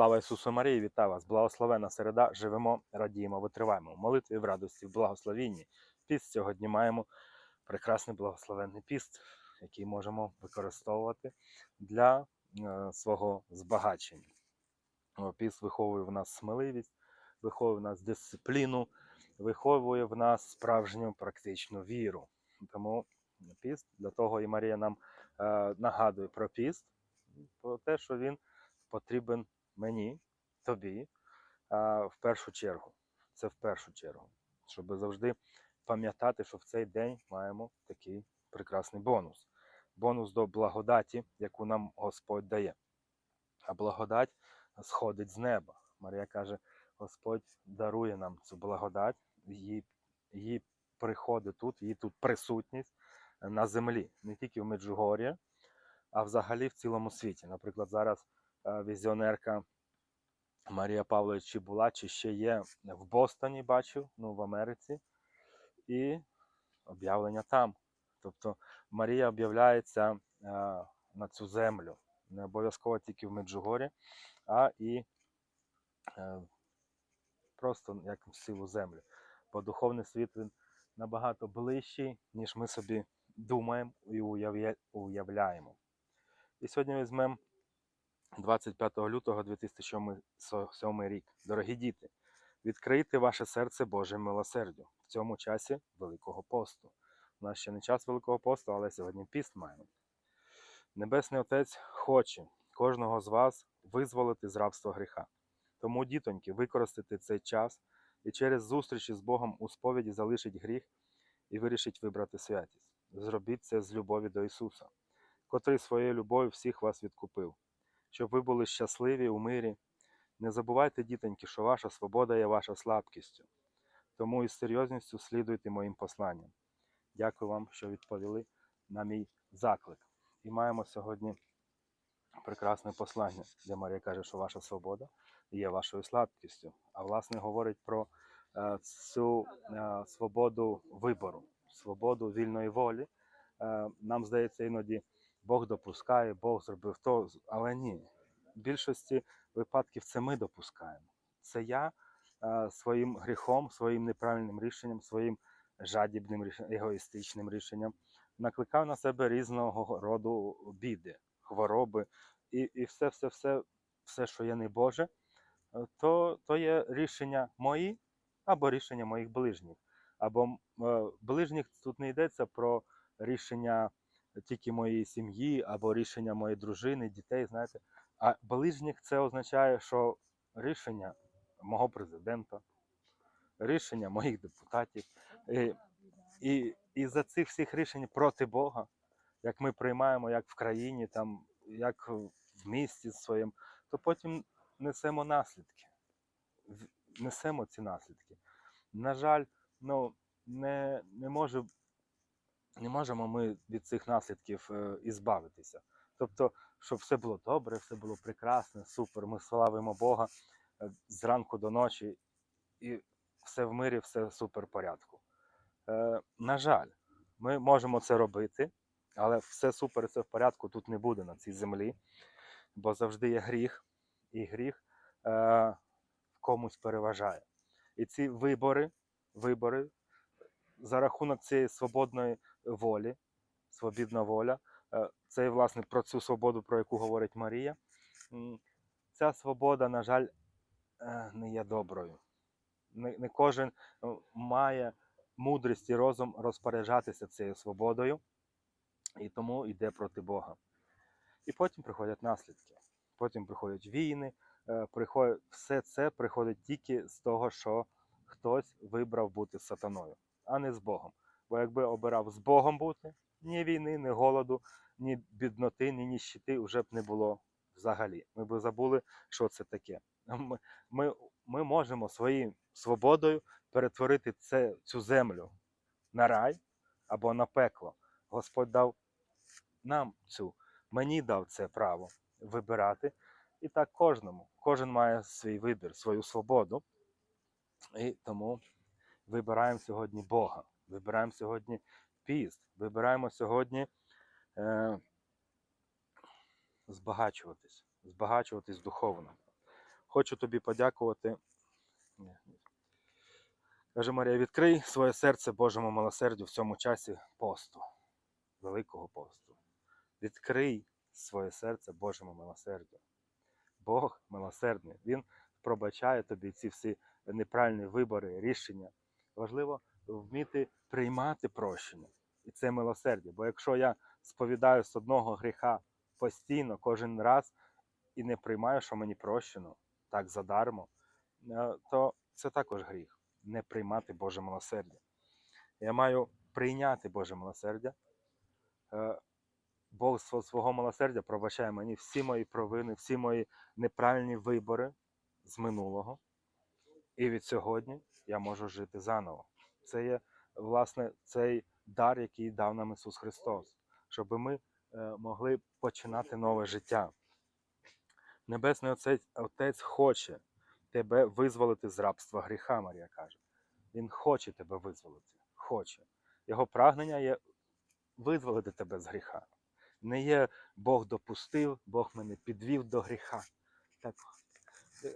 Слава Ісусу Марії, вітаю вас! Благословена середа, живемо, радіємо, витриваємо. В молитві в радості, в благословінні. Піст сьогодні маємо прекрасний благословенний піст, який можемо використовувати для е, свого збагачення. Піст виховує в нас сміливість, виховує в нас дисципліну, виховує в нас справжню практичну віру. Тому піст для того і Марія нам е, нагадує про піст, про те, що він потрібен мені, тобі, в першу чергу. Це в першу чергу. Щоб завжди пам'ятати, що в цей день маємо такий прекрасний бонус. Бонус до благодаті, яку нам Господь дає. А благодать сходить з неба. Марія каже, Господь дарує нам цю благодать, її, її приходить тут, її тут присутність на землі, не тільки в Меджугор'ї, а взагалі в цілому світі. Наприклад, зараз візіонерка Марія Павлович чи була, чи ще є в Бостоні, бачив, ну в Америці, і об'явлення там. Тобто Марія об'являється е, на цю землю. Не обов'язково тільки в Меджугорі, а і е, просто як в цілу землю. Бо духовний світ він набагато ближчий, ніж ми собі думаємо і уявляємо. І сьогодні візьмемо 25 лютого 2007 рік. Дорогі діти, відкрийте ваше серце Божим милосердю в цьому часі Великого посту. У нас ще не час Великого посту, але сьогодні піст маємо. Небесний Отець хоче кожного з вас визволити з рабства гріха. Тому, дітоньки, використайте цей час і через зустрічі з Богом у сповіді залишить гріх і вирішить вибрати святість. Зробіть це з любові до Ісуса, котрий своєю любов'ю всіх вас відкупив, щоб ви були щасливі у мирі. Не забувайте, дітоньки, що ваша свобода є ваша слабкістю. Тому із серйозністю слідуйте моїм посланням. Дякую вам, що відповіли на мій заклик. І маємо сьогодні прекрасне послання, де Марія каже, що ваша свобода є вашою слабкістю. А власне говорить про е, цю е, свободу вибору, свободу вільної волі. Е, нам здається, іноді Бог допускає, Бог зробив то, але ні. В більшості випадків це ми допускаємо. Це я е, своїм гріхом, своїм неправильним рішенням, своїм жадібним рішенням, егоїстичним рішенням накликав на себе різного роду біди, хвороби і, і все, все, все, все, що є не Боже, е, то, то є рішення мої або рішення моїх ближніх. Або е, ближніх тут не йдеться про рішення тільки моєї сім'ї, або рішення моєї дружини, дітей, знаєте. А ближніх це означає, що рішення мого президента, рішення моїх депутатів. І, і, і за цих всіх рішень проти Бога, як ми приймаємо, як в країні, там, як в місті своєму, то потім несемо наслідки. Несемо ці наслідки. На жаль, ну, не, не, може, не можемо ми від цих наслідків е, ізбавитися. Тобто, щоб все було добре, все було прекрасне, супер, ми славимо Бога е, зранку до ночі, і все в мирі, все в супер порядку. Е, на жаль, ми можемо це робити, але все супер, все в порядку тут не буде на цій землі, бо завжди є гріх, і гріх в комусь переважає. І ці вибори, вибори за рахунок цієї свободної волі, свобідна воля, е, це власне про цю свободу, про яку говорить Марія. Ця свобода, на жаль, е, не є доброю. Не, не кожен е, має мудрість і розум розпоряджатися цією свободою, і тому йде проти Бога. І потім приходять наслідки. Потім приходять війни, приходять, все це приходить тільки з того, що хтось вибрав бути сатаною, а не з Богом. Бо якби обирав з Богом бути, ні війни, ні голоду, ні бідноти, ні ніщити вже б не було взагалі. Ми б забули, що це таке. Ми, ми, ми можемо своєю свободою перетворити це, цю землю на рай або на пекло. Господь дав нам цю, мені дав це право вибирати. І так кожному. Кожен має свій вибір, свою свободу. І тому вибираємо сьогодні Бога, вибираємо сьогодні піст, вибираємо сьогодні е, збагачуватись, збагачуватись духовно. хочу тобі подякувати. Каже Марія, відкрий своє серце Божому милосердю в цьому часі посту, Великого посту. Відкрий своє серце Божому милосердю. Бог милосердний. Він пробачає тобі ці всі неправильні вибори, рішення. Важливо вміти приймати прощення. І це милосердя. Бо якщо я сповідаю з одного гріха постійно, кожен раз, і не приймаю, що мені прощено, так задармо, е, то це також гріх. Не приймати Боже милосердя. Я маю прийняти Боже милосердя. Е, Бог свого милосердя пробачає мені всі мої провини, всі мої неправильні вибори з минулого. І від сьогодні я можу жити заново. Це є, власне, цей дар, який дав нам Ісус Христос, щоб ми е, могли починати нове життя. Небесний Отець, Отець хоче тебе визволити з рабства гріха, Марія каже. Він хоче тебе визволити. Хоче. Його прагнення є визволити тебе з гріха. Не є Бог допустив, Бог мене підвів до гріха. Так,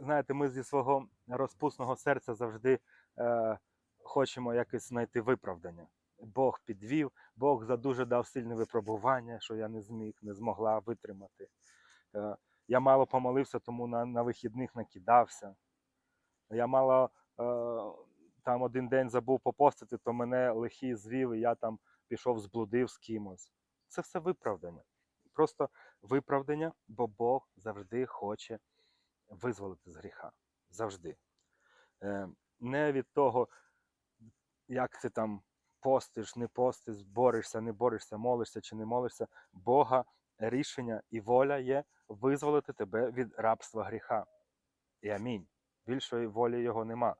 знаєте, ми зі свого розпусного серця завжди е, хочемо якось знайти виправдання. Бог підвів, Бог за дуже дав сильне випробування, що я не зміг, не змогла витримати. Е, я мало помолився, тому на, на вихідних накидався. Я мало е, там один день забув попостити, то мене лихий звів, і я там пішов, зблудив з кимось. Це все виправдання. Просто виправдання, бо Бог завжди хоче визволити з гріха. Завжди. Е, не від того, як ти там постиш, не постиш, борешся, не борешся, молишся чи не молишся. Бога рішення і воля є визволити тебе від рабства гріха. І амінь. Більшої волі його нема.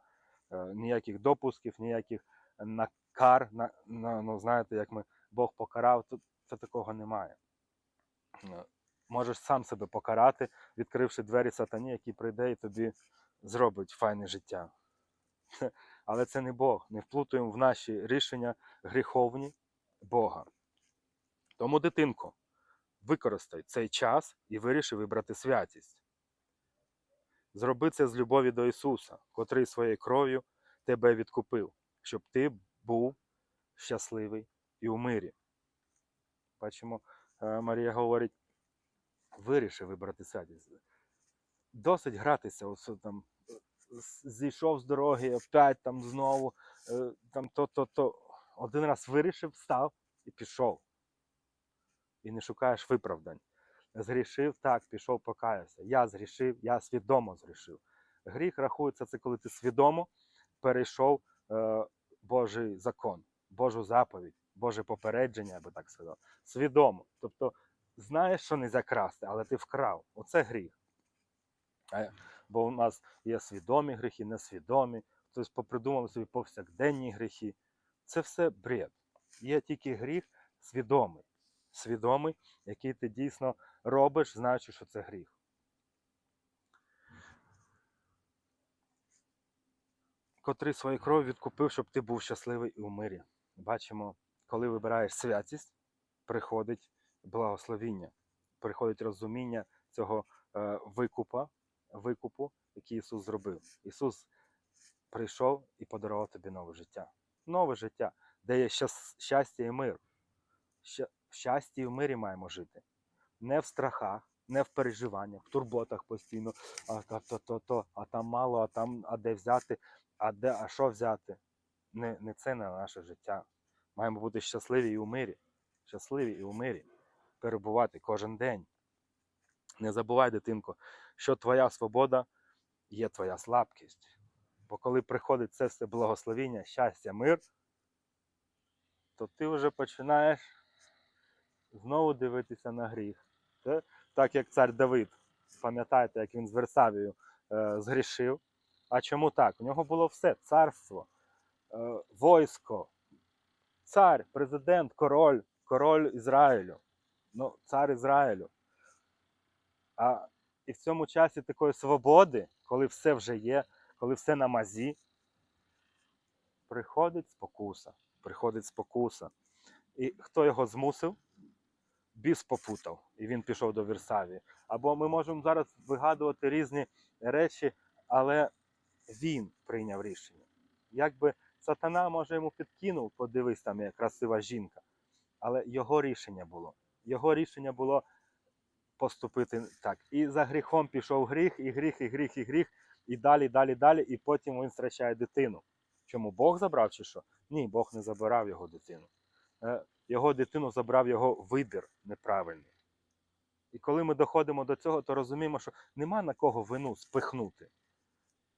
Е, ніяких допусків, ніяких накар, на, на, ну знаєте, як ми Бог покарав, то, то такого немає. Е, Можеш сам себе покарати, відкривши двері сатані, який прийде і тобі зробить файне життя. Але це не Бог. Не вплутуємо в наші рішення гріховні Бога. Тому, дитинко, використай цей час і виріши вибрати святість. Зроби це з любові до Ісуса, котрий своєю кров'ю тебе відкупив, щоб ти був щасливий і у мирі. Бачимо, е, Марія говорить, виріши вибрати святість. Досить гратися, ось там зійшов з дороги, опять там знову, е, там то-то-то. Один раз вирішив, встав і пішов. І не шукаєш виправдань. Згрішив, так, пішов, покаявся. Я згрішив, я свідомо згрішив. Гріх рахується це, коли ти свідомо перейшов е, Божий закон, Божу заповідь, Боже попередження, я так сказав. Свідомо. Тобто, знаєш, що не красти, але ти вкрав. Оце гріх. Бо у нас є свідомі гріхи, несвідомі, хтось попридумав собі повсякденні гріхи. Це все бред. Є тільки гріх свідомий. Свідомий, який ти дійсно робиш, знаючи, що це гріх. Котрий своєю кров'ю відкупив, щоб ти був щасливий і у мирі. Бачимо, коли вибираєш святість, приходить благословіння, приходить розуміння цього е, викупа, викупу, який Ісус зробив. Ісус прийшов і подарував тобі нове життя. Нове життя, де є щастя і мир. В щасті і в мирі маємо жити. Не в страхах, не в переживаннях, в турботах постійно, а то, то, то, а там мало, а там, а де взяти, а де, а що взяти. Не, не це на наше життя. Маємо бути щасливі і у мирі. Щасливі і у мирі. Перебувати кожен день. Не забувай, дитинко, що твоя свобода є твоя слабкість. Бо коли приходить це все благословіння, щастя, мир, то ти вже починаєш знову дивитися на гріх. Так як цар Давид. Пам'ятаєте, як він з Версавію е, згрішив. А чому так? У нього було все: царство, е, войсько, цар, президент, король, король Ізраїлю. Ну, цар Ізраїлю. А і в цьому часі такої свободи, коли все вже є, коли все на мазі, приходить спокуса. Приходить спокуса. І хто його змусив? біс попутав, і він пішов до Вірсавії. Або ми можемо зараз вигадувати різні речі, але він прийняв рішення. Якби сатана, може, йому підкинув, подивись, там є красива жінка. Але його рішення було. Його рішення було поступити так. І за гріхом пішов гріх, і гріх, і гріх, і гріх, і далі, далі, далі, і потім він втрачає дитину. Чому Бог забрав чи що? Ні, Бог не забирав його дитину. Е, Його дитину забрав його вибір неправильний. І коли ми доходимо до цього, то розуміємо, що нема на кого вину спихнути.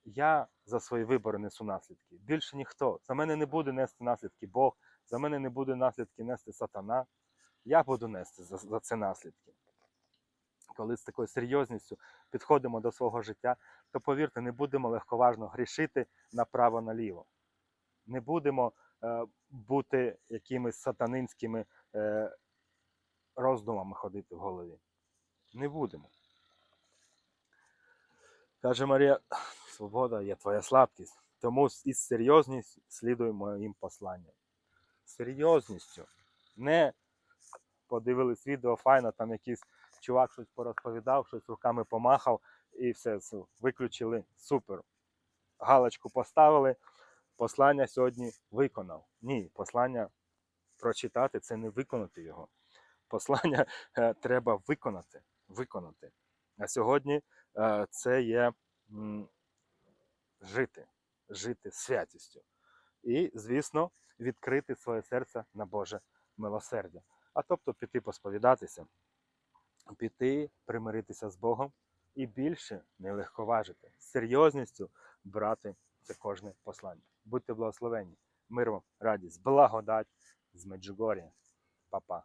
Я за свої вибори несу наслідки. Більше ніхто. За мене не буде нести наслідки Бог, за мене не буде наслідки нести сатана. Я буду нести за, за це наслідки. Коли з такою серйозністю підходимо до свого життя, то повірте, не будемо легковажно грішити направо-наліво. Не будемо е, бути якимись сатанинськими е, роздумами ходити в голові. Не будемо. Каже Марія, свобода є твоя слабкість, тому із серйозністю слідуй моїм посланням. Серйозністю. Не подивились відео, файно, там якийсь чувак щось порозповідав, щось руками помахав і все, виключили. Супер. Галочку поставили, послання сьогодні виконав. Ні, послання прочитати це не виконати його. Послання е, треба виконати. виконати. А сьогодні е, це є м, жити, жити святістю. І, звісно, відкрити своє серце на Боже милосердя. А тобто піти посповідатися, піти примиритися з Богом і більше не легковажити, з серйозністю брати це кожне послання. Будьте благословенні, мир вам, радість, благодать з Меджугорія. Па-па.